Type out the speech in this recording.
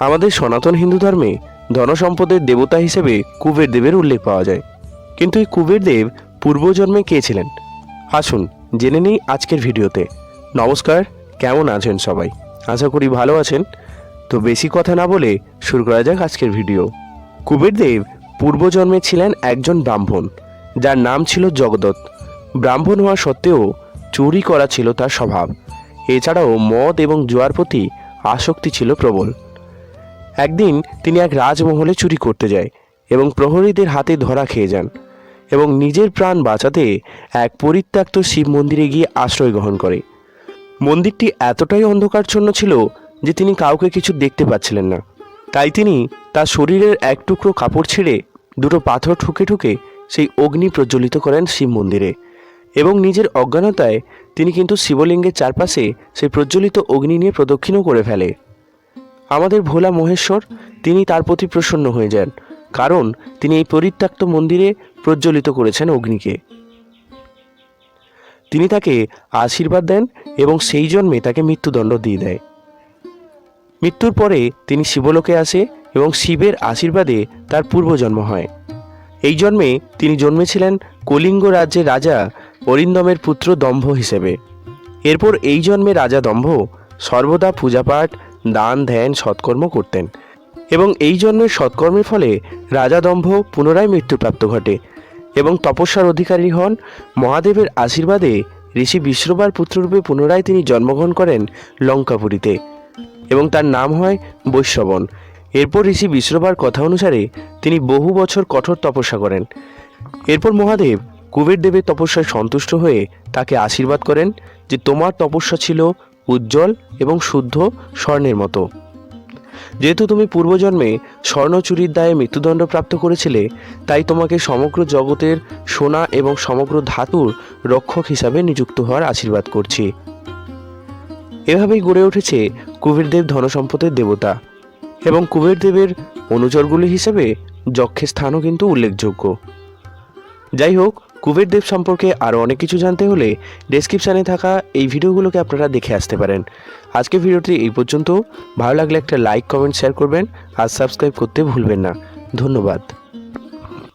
আমাদের সনাতন হিন্দু ধর্মে ধনসম্পদের দেবতা হিসেবে কুবের দেবের উল্লেখ পাওয়া যায়। কিন্তু এই কুবের দেব পূর্বজন্মে কে ছিলেন? আসুন, জেনে নিই আজকের ভিডিওতে। নমস্কার, কেমন আছেন সবাই? আশা করি ভালো আছেন। তো বেশি কথা না বলে শুরু করা যাক আজকের ভিডিও। কুবের দেব পূর্বজন্মে ছিলেন একজন ব্রাহ্মণ, যার নাম ছিল জগদত্ত। ব্রাহ্মণ হওয়া সত্ত্বেও চুরি করা ছিল তার স্বভাব। এছাড়াও মদ এবং জুয়ার প্রতি আসক্তি ছিল প্রবল। একদিন তিনি এক রাজমহলে চুরি করতে যায় এবং প্রহরীদের হাতে ধরা খেয়ে যান এবং নিজের প্রাণ বাঁচাতে এক পরিত্যক্ত শিব মন্দিরে গিয়ে আশ্রয় গ্রহণ করে। মন্দিরটি এতটাই অন্ধকারচ্ছন্ন ছিল যে তিনি কাউকে কিছু দেখতে পাচ্ছিলেন না। তাই তিনি তার শরীরের এক টুকরো কাপড় ছেড়ে দুটো পাথর ঠুকে ঠুকে সেই অগ্নি প্রজ্বলিত করেন শিব মন্দিরে এবং নিজের অজ্ঞানতায় তিনি কিন্তু শিবলিঙ্গের চারপাশে সেই প্রজ্বলিত অগ্নি নিয়ে প্রদক্ষিণও করে ফেলে। আমাদের ভোলা মহেশ্বর, তিনি তার প্রতি প্রসন্ন হয়ে যান, কারণ তিনি এই পরিত্যক্ত মন্দিরে প্রজ্বলিত করেছেন অগ্নিকে। তিনি তাকে আশীর্বাদ দেন এবং সেই জন্মে তাকে মৃত্যুদণ্ড দিয়ে দেয়। মৃত্যুর পরে তিনি শিবলোকে আসে এবং শিবের আশীর্বাদে তার পূর্বজন্ম হয়। এই জন্মে তিনি জন্মেছিলেন কলিঙ্গ রাজ্যের রাজা অরিন্দমের পুত্র দম্ভ হিসেবে। এরপর এই জন্মে রাজা দম্ভ সর্বদা পূজাপাঠ দান, ধ্যান, সৎকর্ম করতেন। এবং এই জন্মের সৎকর্মের ফলে রাজা দম্ভ পুনরায় মৃত্যুপ্রাপ্ত ঘটে এবং তপস্যার অধিকারী হন। মহাদেবের আশীর্বাদে ঋষি বিশ্ববার পুত্ররূপে পুনরায় তিনি জন্মগ্রহণ করেন লঙ্কাপুরীতে এবং তার নাম হয় বৈশ্রবণ। এরপর ঋষি বিশ্ববার কথা অনুসারে তিনি বহু বছর কঠোর তপস্যা করেন। এরপর মহাদেব কুবের দেবের তপস্যায় সন্তুষ্ট হয়ে তাকে আশীর্বাদ করেন যে তোমার তপস্যা ছিল উজ্জ্বল এবং শুদ্ধ স্বর্ণের মতো। যেহেতু তুমি পূর্বজন্মে স্বর্ণ চুরির দায়ে মৃত্যুদণ্ড প্রাপ্ত করেছিলে, তাই তোমাকে সমগ্র জগতের সোনা এবং সমগ্র ধাতুর রক্ষক হিসাবে নিযুক্ত হওয়ার আশীর্বাদ করছি। এভাবেই গড়ে উঠেছে কুবেরদেব ধনসম্পদের দেবতা এবং কুবেরদেবের অনুচরগুলি হিসেবে যক্ষের স্থানও কিন্তু উল্লেখযোগ্য। যাই হোক কুবেরদেব সম্পর্কে আরও অনেক কিছু জানতে হলে ডেসক্রিপশানে থাকা এই ভিডিওগুলোকে আপনারা দেখে আসতে পারেন। আজকে ভিডিওটি এই পর্যন্ত। ভালো লাগলে একটা লাইক কমেন্ট শেয়ার করবেন। আর সাবস্ক্রাইব করতে ভুলবেন না। ধন্যবাদ।